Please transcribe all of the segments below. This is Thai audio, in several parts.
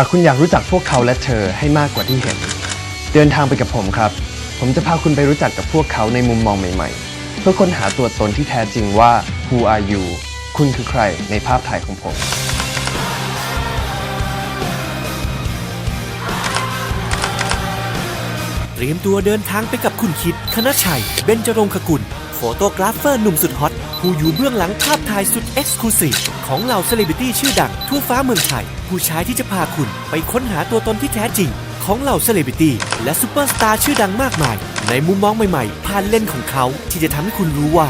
ากคุณอยากรู้จักพวกเขาและเธอให้มากกว่าที่เห็น เดินทางไปกับผมครับ ผมจะพาคุณไปรู้จักกับพวกเขาในมุมมองใหม่ ๆ เพื่อค้นหาตัวตนที่แท้จริงว่า Who are you คุณคือใครในภาพถ่ายของผม เตรียมตัวเดินทางไปกับคุณคิด คณชัย เบญจรงคกุล โฟโตกราฟเฟอร์หนุ่มสุดฮอต ผู้อยู่เบื้องหลังภาพถ่ายสุดเอ็กซ์คลูซีฟของเหล่าเซเลบริตี้ชื่อดังทั่วฟ้าเมืองไทย ผู้ชายที่จะพาคุณไปค้นหาตัวตนที่แท้จริง ของเหล่าเซเลบริตี้และซูเปอร์สตาร์ชื่อดังมากมาย ในมุมมองใหม่ๆ ผ่านเล่นของเขาที่จะทำให้คุณรู้ว่า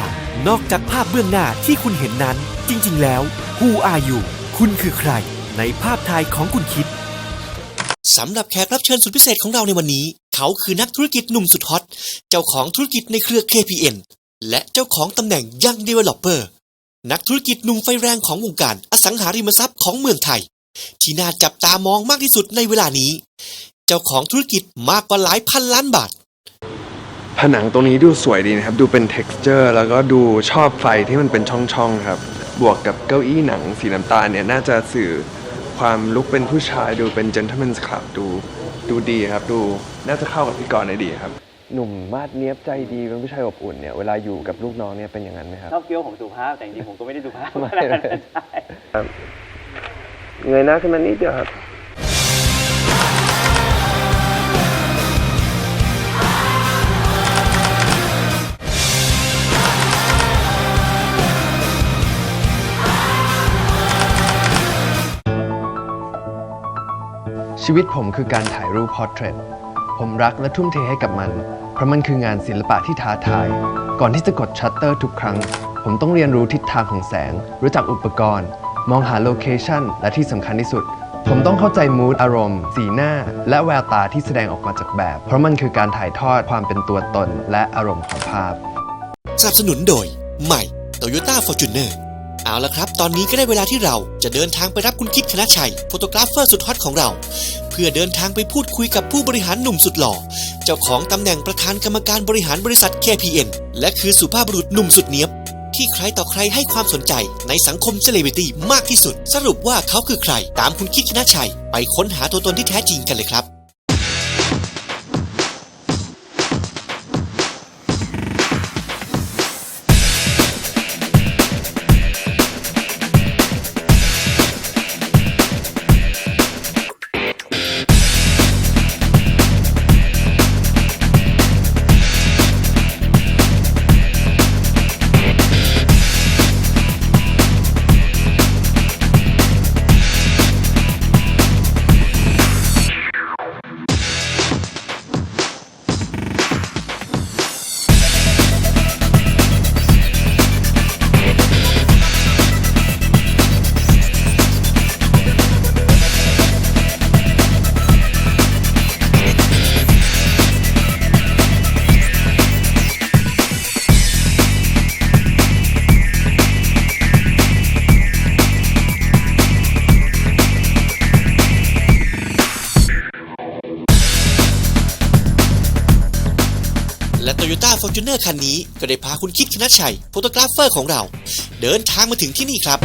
นอกจากภาพเบื้องหน้าที่คุณเห็นนั้น จริงๆ แล้ว Who are you คุณคือใคร ในภาพถ่ายของคุณคิดสำหรับแขกรับเชิญสุดพิเศษของเราในวันนี้ เขาคือนักธุรกิจหนุ่มสุดฮอตเจ้าของธุรกิจในเครือ KPN และเจ้าของตำแหน่งยัง Developer นักธุรกิจหนุ่มไฟแรงของวงการอสังหาริมทรัพย์ของเมืองไทย ที่น่าจับตามองมากที่สุดในเวลานี้ เจ้าของธุรกิจมากกว่าหลายพันล้านบาท ผนังตรงนี้ดูสวยดีนะครับ ดูเป็น texture แล้วก็ดูชอบไฟที่มันเป็นช่องๆครับ บวกกับเก้าอี้หนังสีน้ำตาลเนี่ยน่าจะสื่อความลุกเป็นผู้ชายดูเป็น gentleman's club ดูดูดีครับ ดูน่าจะเข้ากับพี่กรณ์ได้ดีครับ หนุ่มมาดเนี้ยบใจดีเป็นผู้ชายอบอุ่นเนี่ยเวลาอยู่กับลูกน้องเนี่ยเป็นอย่างนั้นไหมครับชอบคิดว่าผมสุภาพแต่จริงๆผมก็ไม่ได้สุภาพไม่ขนาดนั้นใช่เงยหน้าขึ้นมานิดเดียวครับ ชีวิตผมคือการถ่ายรูปพอร์เทรตผมรักและทุ่มเทให้กับมัน เพราะมันคืองานศิลปะที่ท้าทาย ก่อนที่จะกดชัตเตอร์ทุกครั้ง ผมต้องเรียนรู้ทิศทางของแสง รู้จักอุปกรณ์ มองหาโลเคชันและที่สำคัญที่สุด ผมต้องเข้าใจมูดอารมณ์ สีหน้า และแววตาที่แสดงออกมาจากแบบ เพราะมันคือการถ่ายทอดความเป็นตัวตน และอารมณ์ของภาพ สนับสนุนโดย ใหม่ Toyota Fortuner เอาละครับ ตอนนี้ก็ได้เวลาที่เราจะเดินทางไปรับคุณคิดคณะชัย โฟโตกราฟเฟอร์สุดฮอตของเรา พื่อเดินทางไปพูดคุยกับผู้บริหารหนุ่มสุดหล่อ เจ้าของตำแหน่งประธานกรรมการบริหารบริษัท KPN และคือสุภาพบุรุษหนุ่มสุดเนียบ ที่ใครต่อใครให้ความสนใจในสังคมเซเลบริตี้มากที่สุด สรุปว่าเขาคือใคร ตามคุณคิดชนะชัย ไปค้นหาตัวตนที่แท้จริงกันเลยครับ ร์จูเนอร์คันนี้ก็ได้พาคุณคิดคณะชัยโฟโตกราฟเฟอร์ของเรา เดินทางมาถึงที่นี่ครับ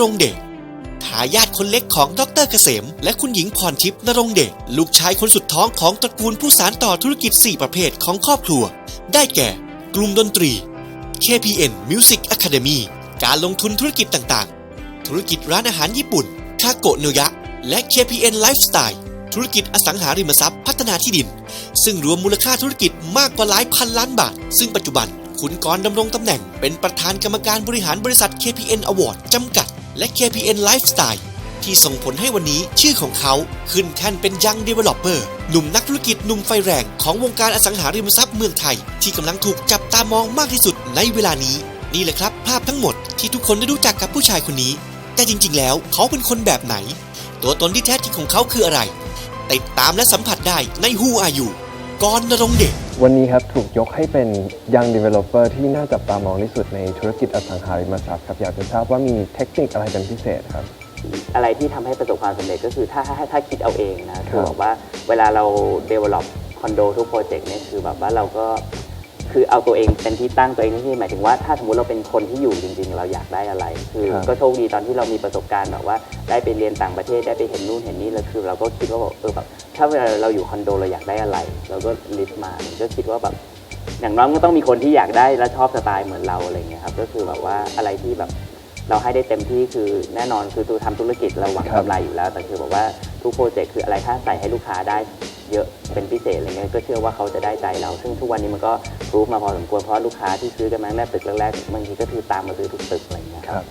รงเดชทายาทคนเล็กของดรเกษม และคุณหญิงพรทิพย์นรงเดชลูกชายคนสุดท้องของตระกูลผู้สานต่อธุรกิจ 4 ประเภทของครอบครัว ได้แก่ กลุ่มดนตรี KPN Music Academy การลงทุนธุรกิจต่างๆ ธุรกิจร้านอาหารญี่ปุ่นคาโกะโนยะ และ KPN Lifestyle ธุรกิจอสังหาริมทรัพย์พัฒนาที่ดิน ซึ่งรวมมูลค่าธุรกิจมากกว่าหลายพันล้านบาท ซึ่งปัจจุบัน คุณกรณ์ดำรงตำแหน่ง เป็นประธานกรรมการบริหารบริษัท KPN Award จำกัด และ KPN Lifestyle ที่ส่งผลให้วันนี้ชื่อของเขาขึ้นแท่นเป็นยัง Developer หนุ่มนักธุรกิจหนุ่มไฟแรงของวงการอสังหาริมทรัพย์เมืองไทย ที่กำลังถูกจับตามองมากที่สุดในเวลานี้ นี่แหละครับ ภาพทั้งหมดที่ทุกคนได้รู้จักกับผู้ชายคนนี้ แต่จริง ๆ แล้วเขาเป็นคนแบบไหน ตัวตนที่แท้จริงของเขาคืออะไรติดตามและสัมผัสได้ใน Who Are You กรนรงเดช วันนี้ครับถูกยกให้เป็น Young Developer ที่น่าจับตามองที่สุดในธุรกิจอสังหาริมทรัพย์ครับอยากจะทราบว่ามีเทคนิคอะไรเป็นพิเศษครับ อะไรที่ทำให้ประสบความสำเร็จก็คือถ้าถ้าถ้าคิดเอาเองนะคือบแบบว่าเวลาเรา develop คอนโดทุกโปรเจกต์เนี่ยคือแบบว่าเราก็ คือเอาตัวเองเป็นที่ตั้งตัวเองที่หมายถึงว่าถ้าสมมติเราเป็นคนที่อยู่จริง ๆ เราอยากได้อะไร คือครับ ก็โชคดีตอนที่เรามีประสบการณ์แบบว่าได้ไปเรียนต่างประเทศได้ไปเห็นนู่นเห็นนี่แล้วคือ เราก็คิดว่าแบบเออแบบถ้าเวลาเราอยู่คอนโดเราอยากได้อะไรเราก็ลิสต์มาก็คิดว่าแบบอย่างน้อยก็ต้องมีคนที่อยากได้และชอบสไตล์เหมือนเราอะไรเงี้ยครับก็คือแบบว่าอะไรที่แบบ เราให้ได้เต็มที่คือแน่นอนคือตัวทำธุรกิจเราหวังครับ กำไรอยู่แล้ว แต่คือบอกว่าทุกโปรเจกต์คืออะไรถ้าใส่ให้ลูกค้าได้ เยอะเป็นพิเศษอะไรเงี้ยก็เชื่อว่าเขาจะได้ใจเรา ซึ่งทุกวันนี้มันก็รู้มาพอสมควรเพราะลูกค้าที่ซื้อกันมาตั้งแต่ตึกแรกๆบางทีก็คือตามมาซื้อทุกตึกอะไรเงี้ยครับ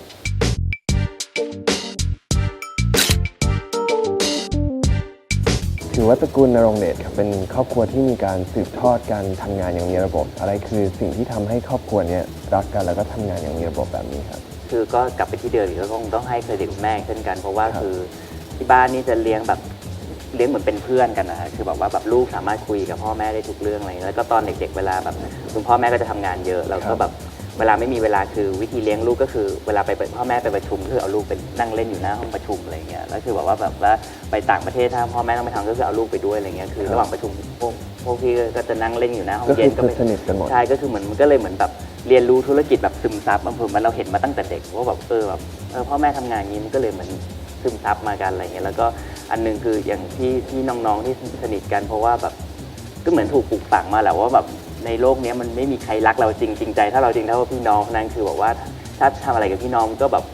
ถือว่าตระกูลนรงเดชครับเป็นครอบครัวที่มีการสืบทอดการทำงานอย่างมีระบบ อะไรคือสิ่งที่ทำให้ครอบครัวเนี้รักกันแล้วก็ทำงานอย่างมีระบบแบบนี้ครับคือก็กลับไปที่เดิมอีกก็คงต้องให้เครดิตคุณแม่เช่นกัน เพราะว่าครับคือที่บ้านนี่จะเลี้ยงแบบ เลี้ยงเหมือนเป็นเพื่อนกันนะฮะคือแบบว่าแบบลูกสามารถคุยกับพ่อแม่ได้ทุกเรื่องอะไรอย่างเงี้ยแล้วก็ตอนเด็ก ๆ เวลาแบบคุณพ่อแม่ก็จะทำงานเยอะเราก็แบบเวลาไม่มีเวลาคือวิธีเลี้ยงลูกก็คือ เวลาไปพ่อแม่ไปประชุมก็คือเอาลูกไปนั่งเล่นอยู่หน้าห้องประชุมอะไรอย่างเงี้ยแล้วคือแบบว่าแบบว่าไปต่างประเทศถ้าพ่อแม่ต้องไปทำก็คือเอาลูกไปด้วยอะไรเงี้ยคือระหว่างประชุมพวกพวกพี่ก็จะนั่งเล่นอยู่หน้าห้องก็เย็คือนก็ไป สนิทกันหมด ใช่ก็คือเหมือนมันก็เลยเหมือนแบบเรียนรู้ธุรกิจแบบซึมซับบางทีมันเราเห็นมาตั้งแต่เด็กว่าแบบเออแบบเออพ่อแม่ทำงานอย่างนี้มันก็เลยเหมือน ซึมซับมากันอะไรเงี้ยแล้วก็อันหนึงคืออย่างที่ที่น้องๆที่สนิทกัน เพราะว่าแบบก็เหมือนถูกปลูกฝังมาแหละว่าแบบในโลกเนี้ยมันไม่มีใครรักเราจริงจริงใจ ถ้าเราจริงเท่ากับพี่น้องเพราะฉะนั้นคือบอกว่าถ้าทำอะไรกับพี่น้องก็แบบ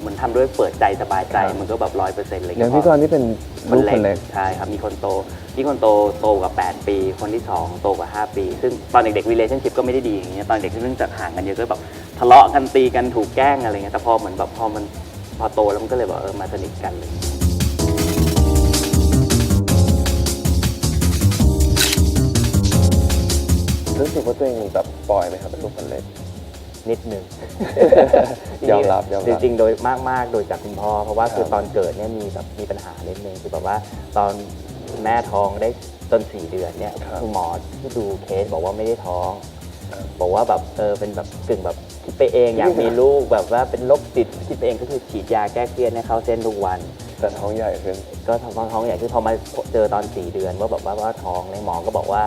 เหมือนทำด้วยเปิดใจสบายใจครับมันก็แบบร้อยเปอร์เซ็นต์เลยอย่างพี่กรณ์นี่เป็นลูกคนเล็กใช่ครับมีคนโตที่คนโตโตกว่า 8 ปี คนที่ 2 โตกว่า 5 ปี ซึ่งตอนเด็กๆ relationship ก็ไม่ได้ดีอย่างเงี้ยตอนเด็กเรื่องจากห่างกันเยอะก็แบบทะเลาะกันตีกันถูกแกล้งอะไรเงี้ยแต่พอเหมือนแบบพอมันพ อโตแล้วมันก็เลยแบบเออมาสนิทกันเลยรู้สึกว่าตัวเองแบบปล่อยไหมครับเป็นลูกคนเล็ก นิดนึง ยอมรับยอมรับจริงๆ โดยมากๆ โดยจากคุณพ่อ เพราะว่าครับคือตอนเกิดเนี่ยมีแบบมีปัญหานิดนึงคือแบบว่าตอนคุณแม่ท้องได้จนสี่เดือนเนี่ยครับคุณหมอที่ดูเคสบอกว่าไม่ได้ท้อง บอกว่าแบบเออเป็นแบบกึ่งแบบ คิดไปเองอยากมีลูกแบบว่าเป็นโรคจิตคิดไปเองก็คือฉีดยาแก้เครียดให้เข้าเส้นทุกวัน แต่ท้องใหญ่ขึ้นก็ท้องท้องใหญ่คือพอมาเจอตอนสี่เดือนว่าแบบว่าว่าท้องในยหมอก็บอกว่า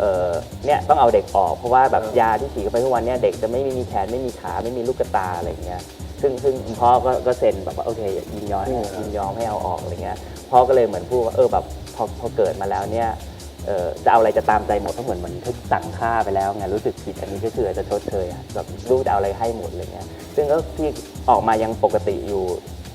เออเนี่ยต้องเอาเด็กออกเพราะว่าแบบครับยาที่ฉีดเข้าไปทุกวันเนี่ยเด็กจะไม่มีแขนไม่มีขาไม่มีลูกตาอะไรอย่างเงี้ยซึ่งซึ่งคุณพ่อก็ก็เซ็นแบบว่าโอเคยินยอมให้ยินยอมให้เอาออกอะไรเงี้ยพ่อก็เลยเหมือนพูดว่าเออแบบพอพอเกิดมาแล้วเนี่ย เออจะเอาอะไรจะตามใจหมดเพราะเหมือนมันถูกสั่งฆ่าไปแล้วไงรู้สึกผิดอันนี้ก็คือจะชดเชยอะแบบลูกจะเอาอะไรให้หมดอะไรเงี้ยซึ่งก็ที่ออกมายังปกติอยู่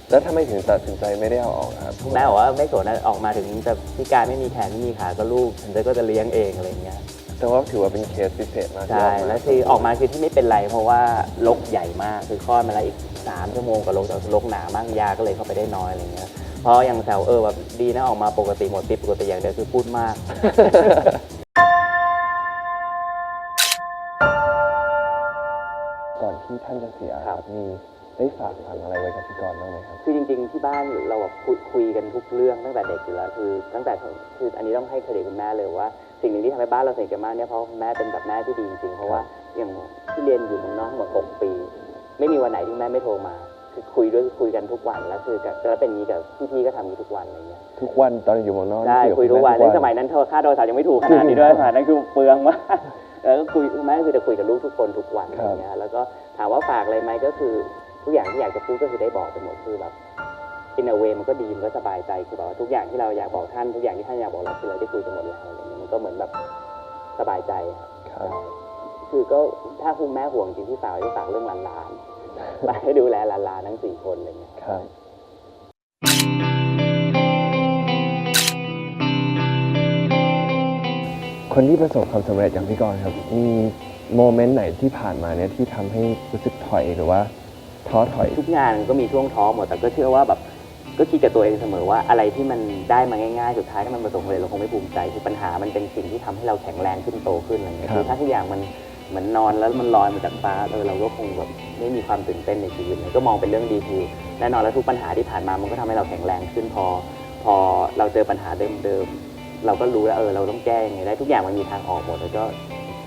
แล้วทำไมถึงตัดสินใจไม่ได้เอาออกครับแม่บอกว่าไม่สนนะออกมาถึงจะพิการไม่มีแขนไม่มีขาก็ลูกฉันก็จะเลี้ยงเองอะไรอย่างเงี้ย แต่ว่าถือว่าเป็นเคสพิเศษมากใช่ที่กมาแล้วคือออกมาคือที่ไม่เป็นไรเพราะว่าลกใหญ่มากคือคลอดมาแล้วอีกสามชั่วโมงกับลกแต่ลกหนามากยาก็เลยเข้าไปได้น้อยอะไรเงี้ย เพราะอย่างแซวเออแบบดีนะออกมาปกติหมดติดปกติอย่างเดียวคือพูดมาก ก่อนที่ท่านจะเสียครับมีได้ฝากฝังอะไรไว้กับพี่กรณ์บ้างไหมครับ คือจริง ๆ ที่บ้านเราแบบคุยคุยกันทุกเรื่องตั้งแต่เด็กอยู่แล้วคือ ตั้งแต่คืออันนี้ต้องให้เครดิตคุณแม่เลยว่า สิ่งหนึ่งที่ทำให้บ้านเราสนิทกันมากเนี่ยเพราะคุณแม่เป็นแบบแม่ที่ดีจริงๆเพราะว่าอย่างที่เรียนอยู่เมืองนอกทั้งหมดหกปี ไม่มีวันไหนที่แม่ไม่โทรมา คือคุยด้วยคุยกันทุกวันแล้วคือกับแล้วเป็นอย่างนี้กับพี่ๆก็ทำอย่างนี้ทุกวันอะไรเงี้ยทุกวันตอนอยู่เมืองนอกใช่อคุยกับทุกวันแม่ในสมัยนั้นโทรค่าโทรศัพท์ยังไม่ถูกขนาดนี้ด้วยสมัยนั้นคือเปลืองมากแล้วก็คุยแม่ก็คือจะคุยกับลูกทุกคนทุกวันอะไรเงี้ยแล้วก็ถามว่าฝากอะไรไหมก็คือทุกอย่างที่อยากจะพูดก็คือได้บอกไปหมดคือแบบ in a way มันก็ดีมันก็สบายใจคือแบบว่าทุกอย่างที่เราอยากบอกท่านทุกอย่างที่ท่านอยากบอกเราคือเราได้คุยกันหมดแล้วอะไรเงี้ยมันก็เหมือนแบบสบายใจครับครับคือก็ถ้าคุณแม่ห่วงจริงที่ฝากที่ฝากเรื่องหลานๆ ฝากให้ดูแลหลานๆทั้งสี่คนอะไรเงี้ยครับคนที่ประสบความสำเร็จอย่างพี่กรณ์ครับมีโมเมนต์ไหนที่ผ่านมาเนี่ยที่ทำให้รู้สึกถอยหรือว่าท้อถอย ทุกงานก็มีช่วงท้อหมดแต่ก็เชื่อว่าแบบก็คิดกับตัวเองเสมอว่าอะไรที่มันได้มาง่ายๆสุดท้ายถ้ามันประสบความสำเร็จเราคงไม่ภูมิใจคือปัญหามันเป็นสิ่งที่ทำให้เราแข็งแรงขึ้นโตขึ้นอะไรเงี้ยครับ คือถ้าทุกอย่างมัน เหมือนนอนแล้วมันลอยมาจากฟ้าเออเราก็คงแบบไม่มีความตื่นเต้นในชีวิตเลยก็มองเป็นเรื่องดีคือแน่นอนแล้วทุกปัญหาที่ผ่านมามันก็ทำให้เราแข็งแรงขึ้นพอพพอเราเจอปัญหาเดิมๆเราก็รู้แล้วเออเราต้องแก้ยังไงได้ทุกอย่างมันมีทางออกหมดแล้วก็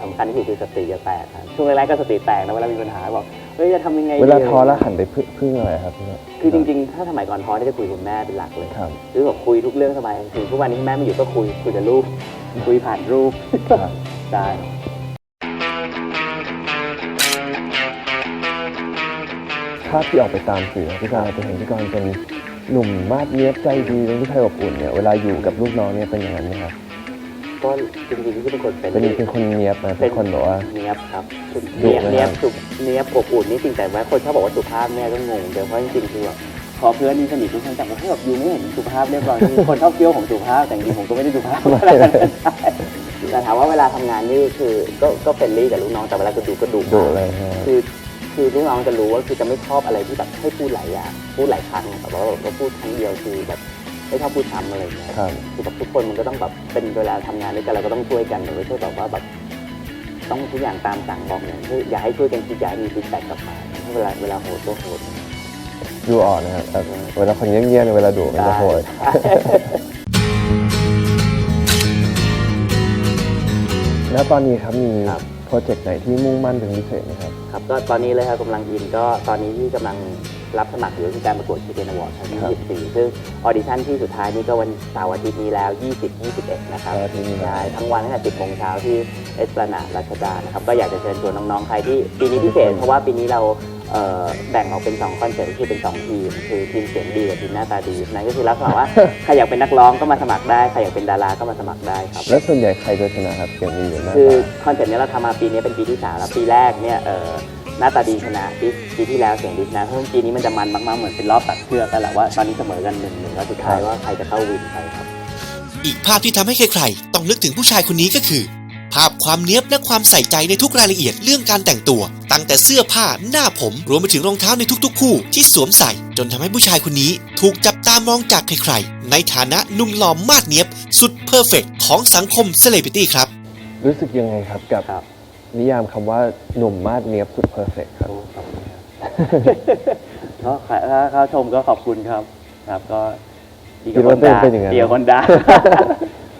สำคัญที่สุดคือสติจะแตกครับช่วงแรกๆก็สติแตกนะเวลามีปัญหาบอกเฮ้ยจะทำยังไงดีเวลาท้อแล้วหันไปพึ่งพึ่งอะไรครับพี่คือจริงๆ ถ้าสมัยก่อนท้อเนี่ยจะคุยกับคุณแม่เป็นหลักเลยครับคือแบบคุยทุกเรื่องสบายถึงทุกวันนี้แม่ไม่อยู่ก็คุยคุยกับลูกคุยผ่านรูปครับได้ ภาพที่ออกไปตามสื่อพี่กรณ์จะเห็นพี่กรณ์เป็นหนุ่มมาดเนี้ยบใจดีเป็นผู้ชายอบอุ่นเนี่ยเวลาอยู่กับลูกน้องเนี่ยเป็นอย่างนั้นไหมครับก็จริงๆที่เป็นคนเป็นเป็นเป็นคนเนี้ยบนะเป็นคนแบบว่า เนี้ยบครับคือดุเนี้ยบไหมเนี้ยบครับสุเนี้ยบอบอุ่นนี่จริงแต่ว่าคนชอบบอกว่าสุภาพเนี่ยก็งงเดี๋ยวเพราะจริงๆคือแบบพอเพื่อนนี่สนิททุกคนจับว่าให้แบบยูไม่เห็นสุภาพเรียบร้อยคือคนชอบเที่ยวของสุภาพแต่จริงๆผมก็ไม่ได้สุภาพแต่ถามว่าเวลาทำงานนี่คือก็ก็เฟรนลี่กับลูกน้องแต่เวลาก็ดุก็ดุดุเลยฮะคือ คือลูกน้องจะรู้ว่าคือจะไม่ชอบอะไรที่แบบให้พูดหลายอย่างพูดหลายครั้งแต่ว่าแบบว่าพูดครั้งเดียวคือแบบไม่ชอบพูดซ้ำอะไรอย่างเงี้ยครับ คือแบบทุกคนมันก็ต้องแบบเป็นเวลาทำงานด้วยกันเราก็ต้องช่วยกันไม่ใช่แบบว่าแบบต้องทุกอย่างตามสั่งบอกอย่างคืออย่าให้ช่วยกันคิดอย่าให้มีฟีดแบ็กกลับมาเวลาเวลาโหดก็โหด ดูออกนะครับแบบเวลาคนเงียบๆเนี่ยเวลาดุมันจะโหด แล้วตอนนี้ครับมีครับ โปรเจกต์ไหนที่มุ่งมั่นเป็นพิเศษไหมครับ ครับก็ตอนนี้เลยครับกำลังอินก็ตอนนี้ที่กำลังรับสมัครอยู่คือการประกวดชิเกนอวอร์ดครั้งครับที่ 24 ซึ่งออดิชั่นที่สุดท้ายนี่ก็วันเสาร์อาทิตย์นี้แล้ว 20 21 นะครับเสาร์อาทิตย์นี้นะ ใช่ทั้งวันตั้งแต่ 10โมงเช้าที่เอสปลานาดรัชดานะครับ ก็อยากจะเชิญชวนน้องๆ ใครที่ปีนี้พิเศษ เพราะว่าปีนี้เราเอ่อ แบ่งออกเป็น 2 คอนเสิร์ตคือเป็น 2 ทีม คือทีมเสียงดีกับทีมหน้าตาดีนั่นก็คือรับสมัครว่าใครอยากเป็นนักร้องก็มาสมัครได้ใครอยากเป็นดาราก็มาสมัครได้ครับ แล้วส่วนใหญ่ใครจะชนะครับเสียงดีหรือหน้าคือตาคอนเซ็ปต์เนี้ยเราทำมาปีนี้เป็นปีที่สามแล้วปีแรกเนี่ยเออหน้าตาดีชนะปีปีที่แล้วเสียงดีชนะเพราะว่าปีนี้มันจะมันมากๆเหมือนเป็นรอบตัดเชือกกันแหละว่าตอนนี้เสมอกันหนึ่งหนึ่งแล้วสุดท้ายว่าใครจะเข้าวินใครครับ อีกภาพที่ทำให้ใครๆ ต้องนึกถึงผู้ชายคนนี้ก็คือ ภาพความเนี้ยบและความใส่ใจในทุกรายละเอียดเรื่องการแต่งตัว ตั้งแต่เสื้อผ้าหน้าผมรวมไปถึงรองเท้าในทุกๆ คู่ที่สวมใส่ จนทำให้ผู้ชายคนนี้ ถูกจับตามองจากใครๆ ในฐานะหนุ่มหล่อมากเนี้ยบ สุดเพอร์เฟกของสังคมเซเลบริตี้ครับ รู้สึกยังไงครับกับครับนิยามคำว่าหนุ่มมาดเนี้ยบสุดเพอร์เฟกครับขอบคุณครับก็ถ้าเขาชมก็ขอบคุณครับ ครับก็ดีคิดว่าเป็นเป็นอย่างนั้นเดียวคนด่า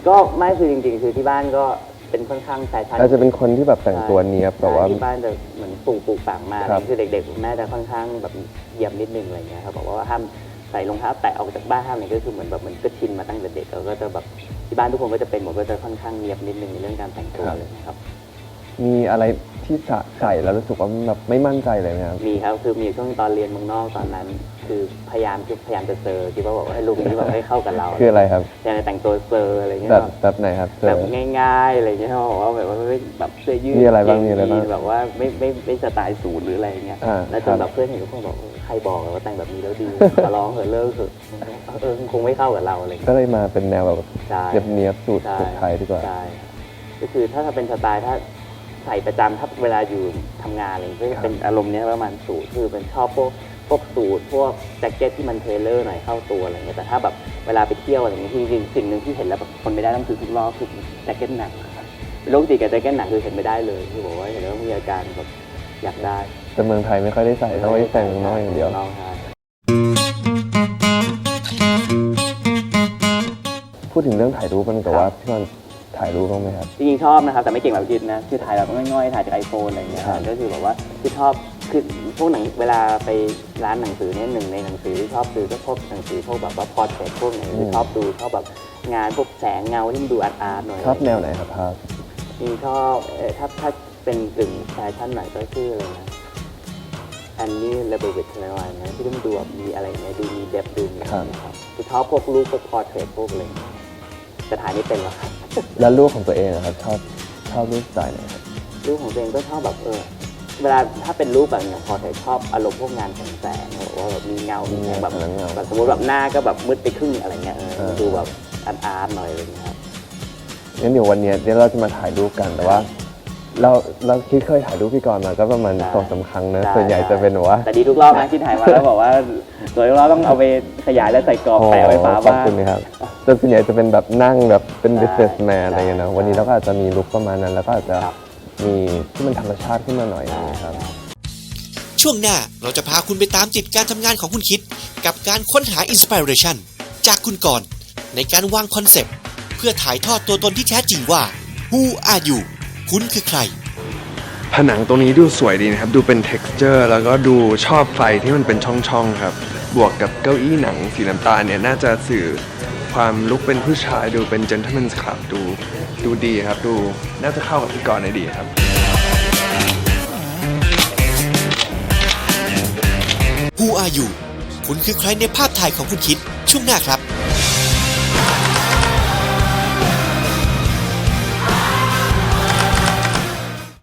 ก็ไม่คือจริงๆคือที่บ้านก็ เป็นค่อนข้างแฟชั่นอาจจะเป็นคนที่แบบแต่งตัวเนี้ยบแต่ว่า ที่บ้านจะเหมือนปลูกปลูกฝังมาครับ คือเด็กๆแม่จะค่อนข้างแบบเหยียบนิดนึงอะไรเงี้ยครับบอกว่าห้ามใส่รองเท้าแตะออกจากบ้านห้ามเนี่ยก็คือเหมือนแบบเหมันก็ชินมาตั้งแต่เด็กเราก็จะแบบที่บ้านทุกคนก็จะเป็นหมดก็จะค่อนข้างเนียบนิดนึงในเรื่องการแต่งตัวเลยนะครับ มีอะไรที่สะใส่แล้วรู้สึกว่าแบบไม่มั่นใจเลยไหมครับ มีครับคือมีช่วงตอนเรียนเมืองนอกตอนนั้น คือพยายามคือพยายามจะเซอร์คิดว่าแบบว่าให้ลุคนี้แบบให้เข้ากับเราคืออะไรครับพยายามจะแต่งตัวเซอร์อะไรเงี้ยแบบแบบไหนครับเจแบอบง่ายๆอะไรเงี้ยเขาบอกว่าแบบว่าไม่แบบเสื้อยืดมีอะไรบ้างเกมีอะไรบ้างยีนแบบว่าไม่ไม่ไม่สไตล์สูทหรืออะไรเงี้ยอ่าแล้วจครันบแบบเพื่อนเห็นทุกคนบอกเออใครบอกว่าแต่งแบบนี้แล้วดีขอร้องเถอะเลิกเถอะเออคงไม่เข้ากับเราอะไรก็เงี้ยเลยมาเป็นแนวแบบใช่เนียบเนียบๆสูตรใช่สูตรไทยดีกว่าใช่ก็คือถ้าเป็นสไตล์ถ้า ใส่ประจำถ้าเวลาอยู่ทำงานอะไรอย่างเงี้ยก็จะเป็นอารมณ์เนี้ยประมาณสูทคือเป็นชอบพวกพวกสูทพวกแจ็คเก็ตที่มันเทเลอร์หน่อยเข้าตัวอะไรเงี้ยแต่ถ้าแบบเวลาไปเที่ยวอะไรเงี้ยที่จริงๆสิ่งหนึ่งที่เห็นแล้วแบบคนไม่ได้ต้องซื้อทุกรอบคือแจ็คเก็ตหนังครับเป็นโรคติดกับแจ็คเก็ตหนังคือเห็นไม่ได้เลยคือบอกว่าเห็นแล้วมีอาการแบบอยากได้แต่เมืองไทยไม่ค่อยได้ใส่ต้องไว้แต่งเมืองนอกอย่างเดียวนอกใช่พูดถึงเรื่องถ่ายรูปมันกับว่าพี่มัน ถ่ายรูปบ้างไหมครับ จริงๆชอบนะครับ แต่ไม่เก่งแบบยินนะ คือถ่ายแบบง่อยๆ ถ่ายจากไอโฟนอะไรอย่างเงี้ยครับก็คือแบบว่าคือชอบคือพวกหนังเวลาไปร้านหนังสือเนี่ยหนึ่งในหนังสือที่ชอบซื้อก็พวกหนังสือพวกแบบว่าพอร์เทรตพวกไหนที่ชอบดูชอบแบบงานพวกแสงเงาที่มันดูอาร์ตอาร์ตหน่อยชอบแนวไหนครับภาพจริงๆชอบเอ่อถ้าถ้าเป็นกึ่งแฟชั่นหน่อยก็ชื่ออะไรนะอันนี้เลเบวิทอะไรประมาณนั้นที่ต้องดูแบบมีอะไรอย่างเงี้ยดูมีเดฟดูมีอะไรอย่างเงี้ยครับคือชอบพวกรูปพวกพอร์เทรตพวกอะไรอย่างเงี้ยแต่ถ่ายไม่เป็นหรอกครับ แล้วรูปของตัวเองอะครับชอบชอบรูปสไตล์ไหนครับรูปของตัวเองก็ชอบแบบเออเวลาถ้าเป็นรูปแบบอย่างพอแต่ชอบอารมณ์พวกงานแสงแสงแบบว่าแบบมีเงามีแสงแบบมีเงาแบบสมมติแบบหน้าก็แบบมืดไปครึ่งอะไรเงี้ยเออเออดูแบบอาร์ตอาร์ตหน่อยอะไรเงี้ยครับงั้นเดี๋ยววันเนี้ยเดี๋ยวเราจะมาถ่ายรูปกันแต่ว่า เราเราคิดเคยถ่ายรูปพี่กรณ์มาก็ประมาณได้สองสามครั้งนะได้ส่วนใหญ่จะเป็นแบบว่า แต่ดีทุกรอบนะที่ถ่ายมาแล้วบอกว่าสวยทุกรอบต้องเอาไปขยายแล้วใส่กรอบแปะไว้ฟ้าขอบบ้านคุณนะครับ แต่ส่วนใหญ่จะเป็นแบบนั่งแบบเป็นได้ businessman อะไรเงี้ยนะได้วันนี้เราก็อาจจะมีลุคประมาณนั้น แล้วก็อาจจะครับมีที่มันธรรมชาติขึ้นมาหน่อยนะครับ ช่วงหน้าเราจะพาคุณไปตามติดการทำงานของคุณคิด กับการค้นหาอินสปิเรชันจากคุณกรณ์ในการวางคอนเซปต์ เพื่อถ่ายทอดตัวตนที่แท้จริงว่า Who are you คุณคือใคร ผนังตรงนี้ดูสวยดีนะครับ ดูเป็น texture แล้วก็ดูชอบไฟที่มันเป็นช่องๆครับ บวกกับเก้าอี้หนังสีน้ำตาลเนี่ยน่าจะสื่อ ความลุกเป็นผู้ชายดูเป็น gentleman ขับดูดูดีครับดูน่าจะเข้ากับพี่กรณ์ได้ดีครับ Who are you คุณคือใครในภาพถ่ายของคุณคิด ช่วงหน้าครับ